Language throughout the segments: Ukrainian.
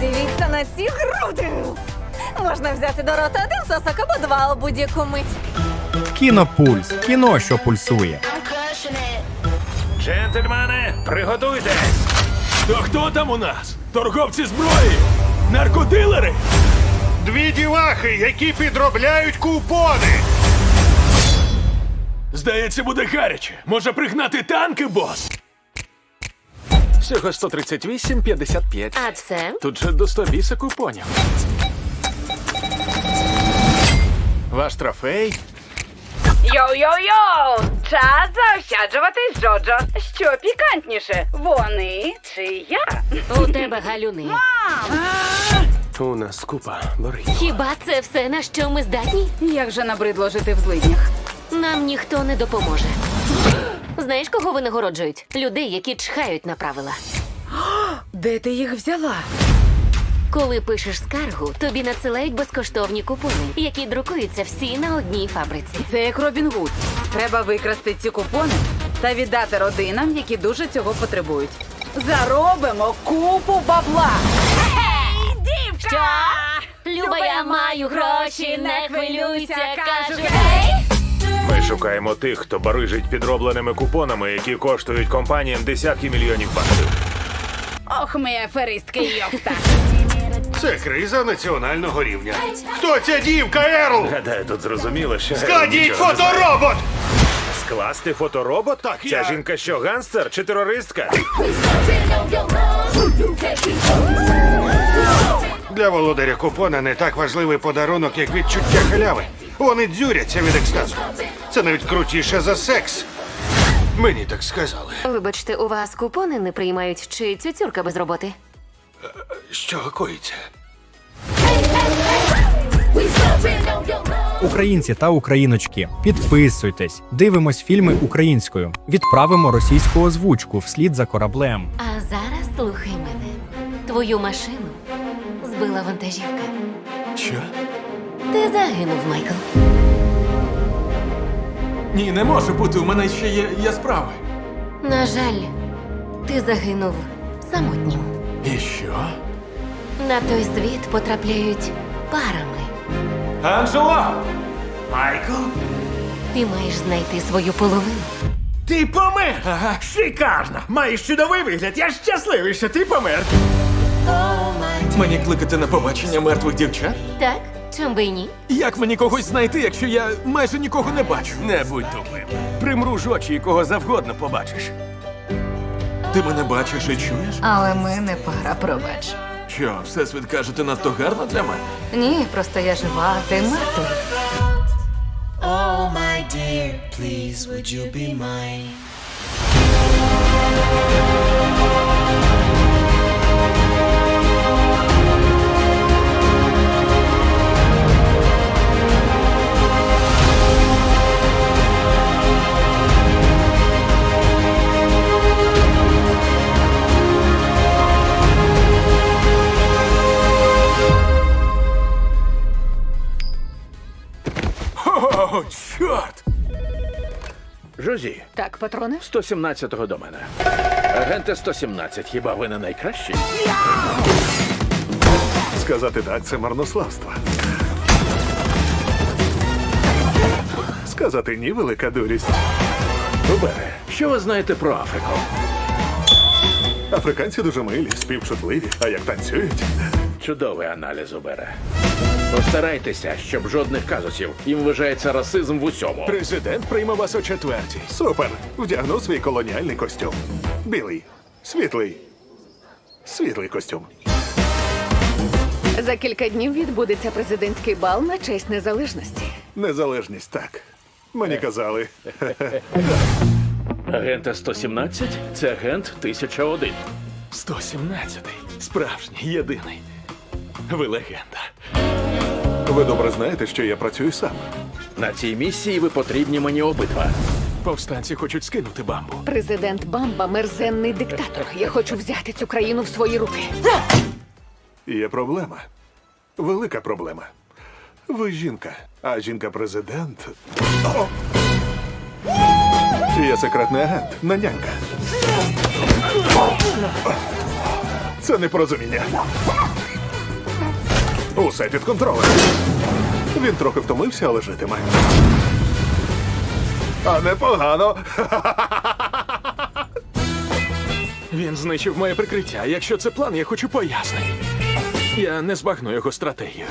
Подивіться на ці груди. Можна взяти до рота один сосок або два у будь-яку мить. Кінопульс. Кіно, що пульсує. Джентльмени, приготуйтесь! То хто там у нас? Торговці зброї? Наркодилери? Дві дівахи, які підробляють купони. Здається, буде гаряче. Може пригнати танки, бос? Всього 138,55. А це? Тут же до 100 біса купонів. Ваш трофей? Йоу-йоу-йоу! Час заощаджувати з Джоджо. Що пікантніше? Вони чи я? У тебе галюни. У нас купа, бери. Хіба це все на що ми здатні? Як же набридло жити в злиднях? Нам ніхто не допоможе. Знаєш, кого винагороджують? Людей, які чхають на правила. Де ти їх взяла? Коли пишеш скаргу, тобі надсилають безкоштовні купони, які друкуються всі на одній фабриці. Це як Робін Гуд. Треба викрасти ці купони та віддати родинам, які дуже цього потребують. Заробимо купу бабла. Що? Люба, я маю гроші, не хвилюйся, кажу. Ми шукаємо тих, хто барижить підробленими купонами, які коштують компаніям десятки мільйонів баксів. Ох, ми аферистки, йопта. Це криза національного рівня. Хто ця дівка, Ерл? Гадаю, тут зрозуміло, що Складіть нічого не знає. фоторобот! Скласти фоторобот? Так, Ця я- жінка що, ганстер чи терористка? Для володаря купона не так важливий подарунок, як відчуття халяви. Вони дзюряться від екстазу. Це навіть крутіше за секс. Мені так сказали. Вибачте, у вас купони не приймають чи цюцюрка без роботи? Що коїться? Українці та україночки, підписуйтесь, дивимось фільми українською, відправимо російську озвучку вслід за кораблем. А зараз слухай мене. Твою машину збила вантажівка. Що? Ти загинув, Майкл. Ні, не може бути, у мене ще є, є справи. На жаль, ти загинув самотнім. І що? На той світ потрапляють парами. Анжела! Майкл? Ти маєш знайти свою половину. Ти помер! Ага. Шикарно! Маєш чудовий вигляд. Я щасливий, що ти помер. Мені кликати на побачення мертвих дівчат? Так, чом би й ні? Як мені когось знайти, якщо я майже нікого не бачу? Не будь тупим. Примруж очі і кого завгодно побачиш. Ти мене бачиш і чуєш? Але ми не пара, пробач. Що, всесвіт каже, ти надто гарна для мене? Ні, просто я жива, а ти мертвий. Oh, my dear, please would you be mine? Патрони? 117-го до мене. Агенте 117, хіба ви не найкращі? Сказати так, це марнославство. Сказати ні, велика дурість. Убере, що ви знаєте про Африку? Африканці дуже милі, співчутливі, а як танцюють. Чудовий аналіз Убере. Постарайтеся, щоб жодних казусів. Їм вважається расизм в усьому. Президент прийме вас о четвертій. Супер! Вдягну свій колоніальний костюм. Білий, світлий, світлий костюм. За кілька днів відбудеться президентський бал на честь незалежності. Незалежність так. Мені казали. Агенте 117 – це агент 1001. 117-й. Справжній, єдиний. Ви легенда. Ви добре знаєте, що я працюю сам. На цій місії ви потрібні мені обидва. Повстанці хочуть скинути бамбу. Президент Бамба мерзенний диктатор. Я хочу взяти цю країну в свої руки. Є проблема. Велика проблема. Ви жінка, а жінка-президент. Я секретний агент, нанянька. Це непорозуміння. Усе під контролем. Він трохи втомився, але житиме. А непогано. Він знищив моє прикриття. Якщо це план, я хочу пояснень. Я не збагну його стратегію.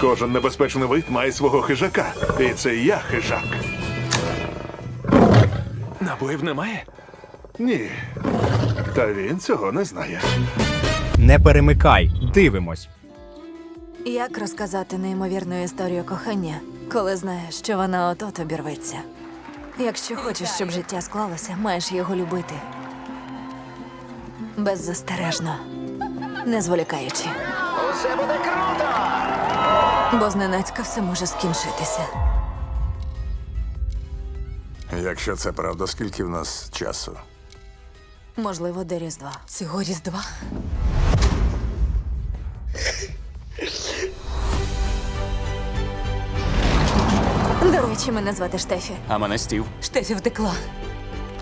Кожен небезпечний вид має свого хижака. І це я хижак. Набоїв немає? Ні. Та він цього не знає. Не перемикай, дивимось. Як розказати неймовірну історію кохання, коли знаєш, що вона от-от обірветься? Якщо хочеш, щоб життя склалося, маєш його любити. Беззастережно, не зволікаючи. Усе буде круто! Бо зненацька все може скінчитися. Якщо це правда, скільки в нас часу? Можливо, до Різдва. Цього Різдва? До речі, мене звати Штефі. А мене Стів. Штефі втекла.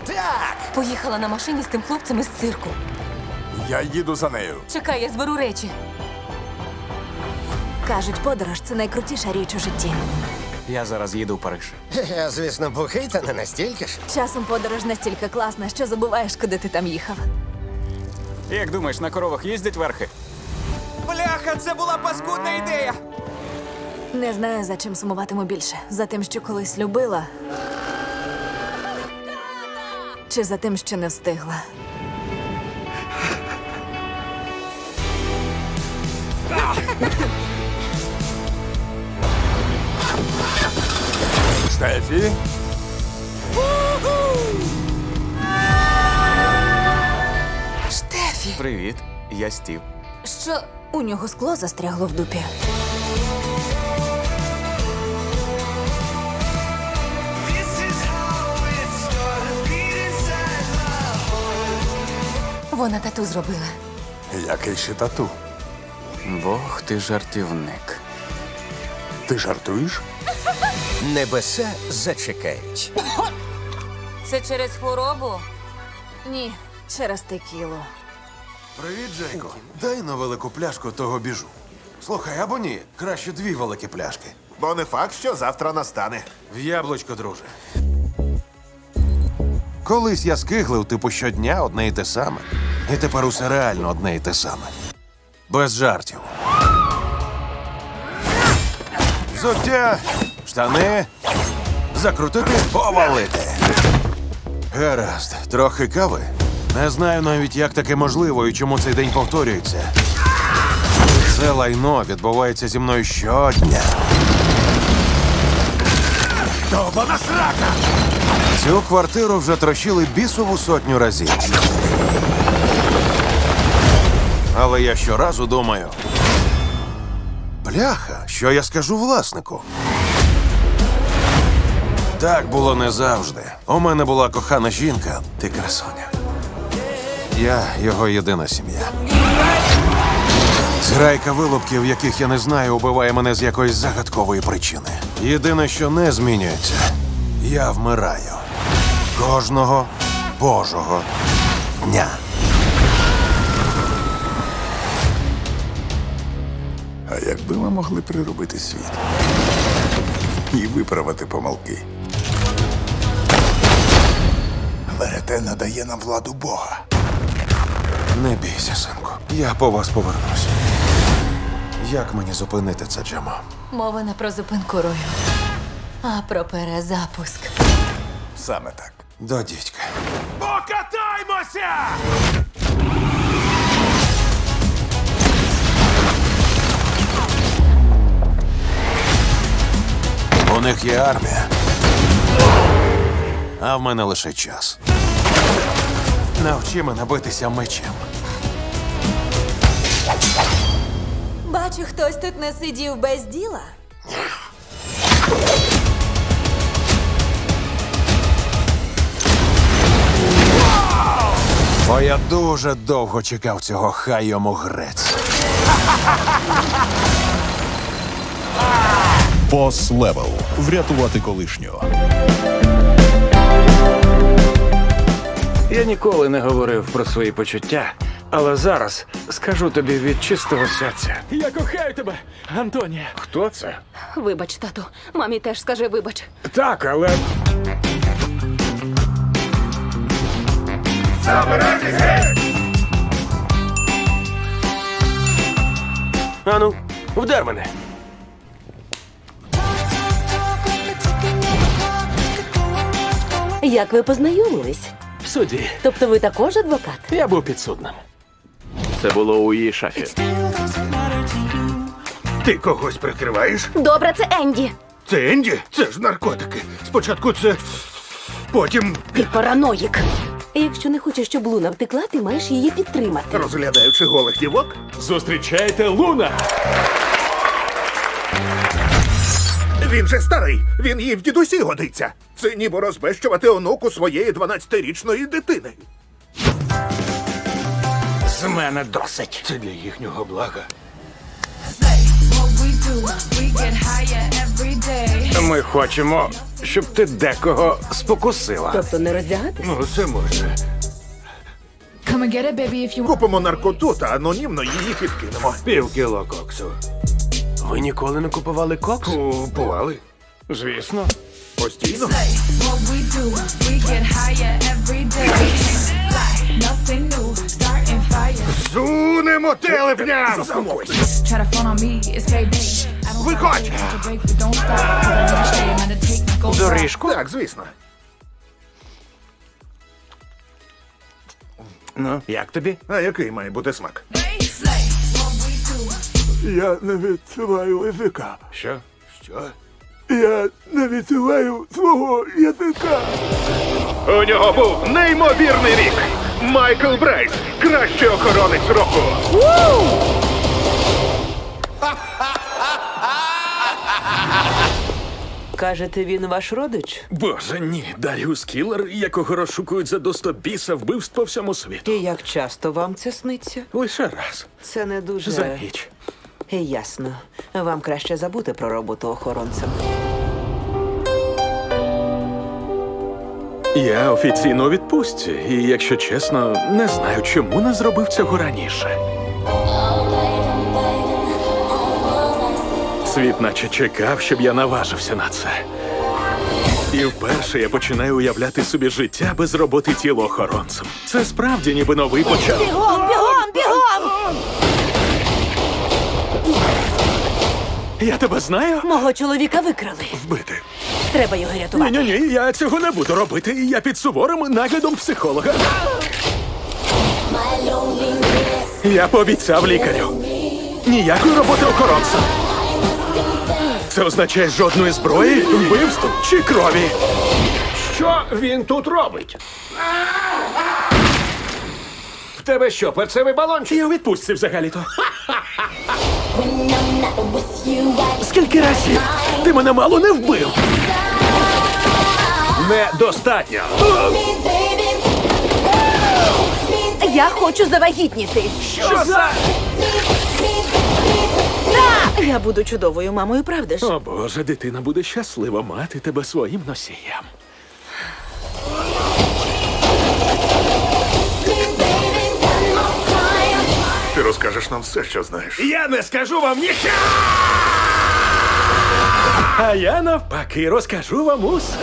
Так! Поїхала на машині з тим хлопцем із цирку. Я їду за нею. Чекай, я зберу речі. Кажуть, подорож це найкрутіша річ у житті. Я зараз їду в Париж. Я, звісно, бухий, та не настільки ж. Часом подорож настільки класна, що забуваєш, куди ти там їхав. Як думаєш, на коровах їздять верхи? Бляха, це була паскудна ідея! Не знаю, за чим сумуватиму більше. За тим, що колись любила. Чи за тим, що не встигла. Стефі? Штефі! Привіт, я Стів. Що у нього скло застрягло в дупі? Вона тату зробила. Який ще тату? Бог, ти жартівник. Ти жартуєш? Небеса зачекають. Це через хворобу? Ні, через текілу. Привіт, Джейко. Дай на велику пляшку того біжу. Слухай, або ні, краще дві великі пляшки. Бо не факт, що завтра настане. В яблучко, друже. Колись я скиглив, типу, щодня одне і те саме. І тепер усе реально одне і те саме. Без жартів. Взуття, штани, закрутити, повалити. Гаразд, трохи кави. Не знаю навіть, як таке можливо і чому цей день повторюється. Це лайно відбувається зі мною щодня. Довбана срака! Цю квартиру вже трощили бісову сотню разів. Але я щоразу думаю. Бляха, що я скажу власнику? Так було не завжди. У мене була кохана жінка, ти красуня. Я його єдина сім'я. Зграйка вилупків, яких я не знаю, убиває мене з якоїсь загадкової причини. Єдине, що не змінюється, я вмираю. Кожного божого дня. Могли приробити світ і виправити помилки. Верете надає нам владу Бога. Не бійся, синку. Я по вас повернусь. Як мені зупинити це, Джемо? Мова не про зупинку рою, а про перезапуск. Саме так. До дідька. Покатаймося! Них є армія. А в мене лише час. Навчи мене битися мечем. Бачу, хтось тут не сидів без діла. Бо я дуже довго чекав цього хай йому грець. Бос Левел. Врятувати колишнього. Я ніколи не говорив про свої почуття, але зараз скажу тобі від чистого серця. Я кохаю тебе, Антонія. Хто це? Вибач, тату. Мамі теж скажи вибач. Так, але. Ану, вдар мене. Як ви познайомились? В суді. Тобто ви також адвокат? Я був підсудним. Це було у її шафі. Ти когось прикриваєш? Добре, це Енді. Це Енді? Це ж наркотики. Спочатку це. Потім, Ти параноїк. Якщо не хочеш, щоб Луна втекла, ти маєш її підтримати. розглядаючи голих дівок, Зустрічайте Луна! він же старий. Він їй в дідусі годиться. Це ніби розбещувати онуку своєї 12-річної дитини. З мене досить. Це для їхнього блага. Ми хочемо, щоб ти декого спокусила. Тобто не роздягатись? Ну, це можна. Купимо наркоту та анонімно її підкинемо. Пів кіло коксу. Ви ніколи не купували кокс? Купували. Звісно. Постійно. Зунемо телепням! Виходь! Доріжку? Так, звісно. Ну, як тобі? А який має бути смак? Я не відчуваю язика. Що? Що? Я не відчуваю свого язика. У нього був неймовірний рік. Майкл Брайс, кращий охоронець року. Кажете, він ваш родич? Боже, ні, Даріус Кілер, якого розшукують за достобіса вбивств по всьому світу. І як часто вам це сниться? Лише раз. Це не дуже За ніч. Ясно. Вам краще забути про роботу охоронцем. Я офіційно у відпустці, і якщо чесно, не знаю, чому не зробив цього раніше. Світ наче чекав, щоб я наважився на це. І вперше я починаю уявляти собі життя без роботи тілоохоронцем. Це справді ніби новий початок. Я тебе знаю? Мого чоловіка викрали. Вбити. Треба його рятувати. Ні, ні, ні, я цього не буду робити. Я під суворим наглядом психолога. Я пообіцяв лікарю. Ніякої роботи охоронцем. Це означає жодної зброї, вбивств чи крові. Що він тут робить? В тебе що, перцевий балончик? Я у відпустці взагалі-то. Скільки разів ти мене мало не вбив? Недостатньо. Я хочу завагітніти. Що за? Я буду чудовою мамою, правда ж? О Боже, дитина буде щаслива мати тебе своїм носієм. Розкажеш нам все, що знаєш. Я не скажу вам ніщо! А я навпаки розкажу вам усе.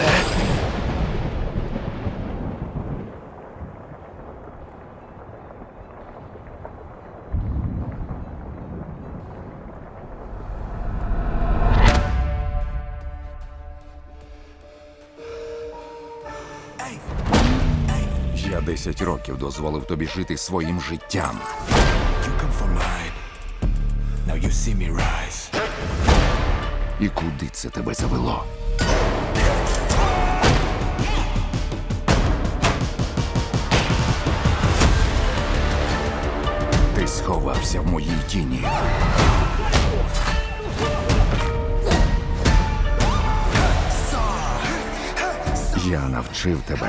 Я 10 років дозволив тобі жити своїм життям. І куди це тебе завело? Ти сховався в моїй тіні. Я навчив тебе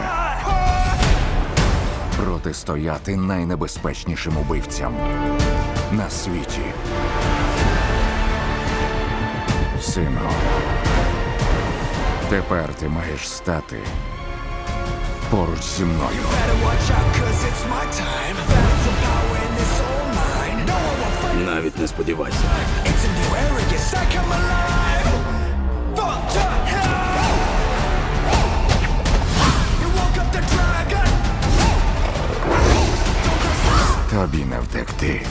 протистояти найнебезпечнішим убивцям на світі. Сину, тепер ти маєш стати поруч зі мною. Навіть не сподівайся. Тобі не втекти.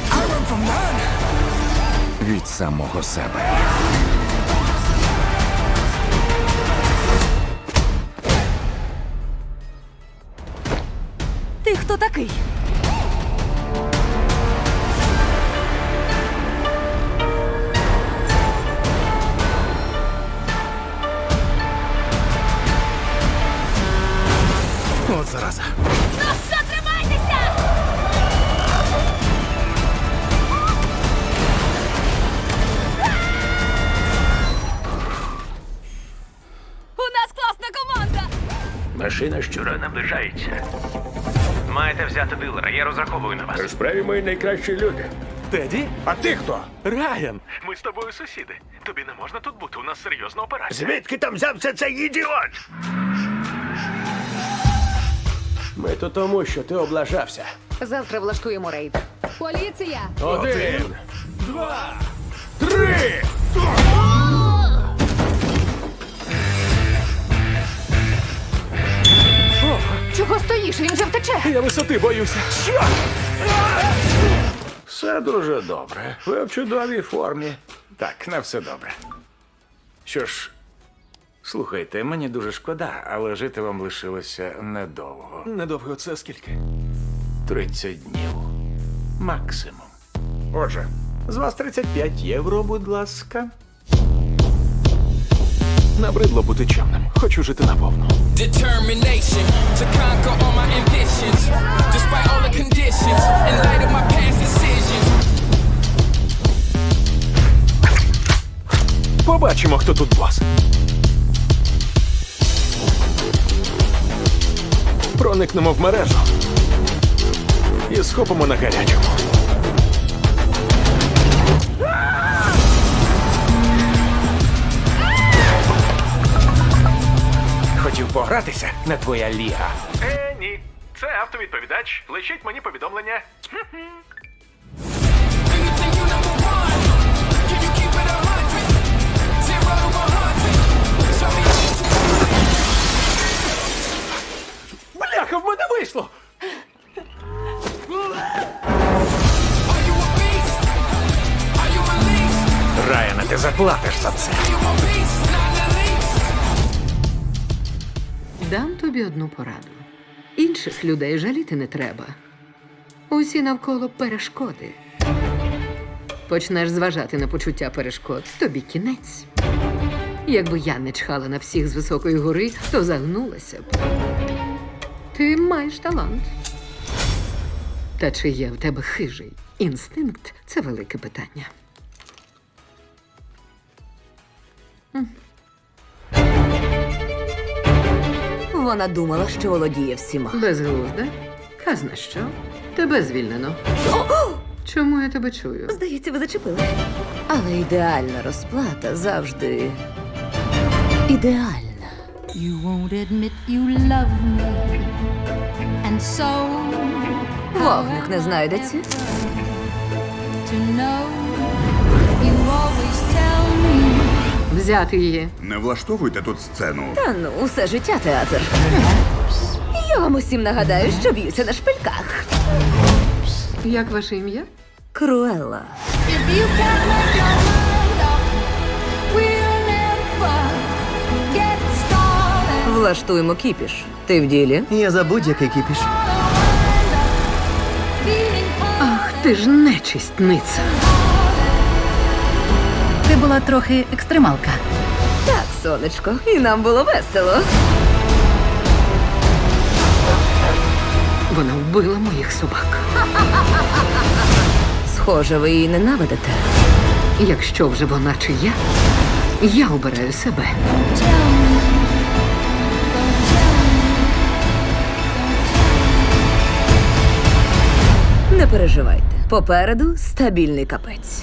Від самого себе. Ти хто такий? От зараза. Машина щура наближається. Маєте взяти дилера, я розраховую на вас. У справі мої найкращі люди. Теді? А ти хто? Райан! Ми з тобою сусіди. Тобі не можна тут бути. У нас серйозна операція. Звідки там взявся цей ідіот? Ми тут тому, що ти облажався. Завтра влаштуємо рейд. Поліція! Один, два, Я висоти боюся. Все дуже добре. Ви в чудовій формі. Так, на все добре. Що ж, слухайте, мені дуже шкода, але жити вам лишилося недовго. Недовго це скільки? 30 днів. Максимум. Отже, з вас 35 євро, будь ласка. Набридло бути чемним. Хочу жити наповну. Determination to conquer Побачимо, хто тут бос. Проникнемо в мережу і схопимо на гарячому. Хотів погратися, не твоя ліга. Е, ні. Це автовідповідач. Лишіть мені повідомлення. Do заплатиш за це. Дам тобі одну пораду. Інших людей жаліти не треба. Усі навколо перешкоди. Почнеш зважати на почуття перешкод, тобі кінець. Якби я не чхала на всіх з високої гори, то загнулася б. Ти маєш талант. Та чи є в тебе хижий інстинкт це велике питання. Вона думала, що володіє всіма. Безглузда? Казна що? Тебе звільнено. Чому я тебе чую? Здається, ви зачепили. Але ідеальна розплата завжди ідеальна. You won't admit you love me. And so Вогник не знайдеться. to know Взяти її. Не влаштовуйте тут сцену. Та ну, усе життя театр. Я вам усім нагадаю, що б'ються на шпильках. Як ваше ім'я? Круелла. started. Влаштуємо кіпіш. Ти в ділі? Я за будь-який кіпіш. Ах, ти ж нечистниця. Була трохи екстремалка. Так, сонечко, і нам було весело. Вона вбила моїх собак. Схоже, ви її ненавидите. Якщо вже вона чи я, я обираю себе. Не переживайте. Попереду стабільний капець.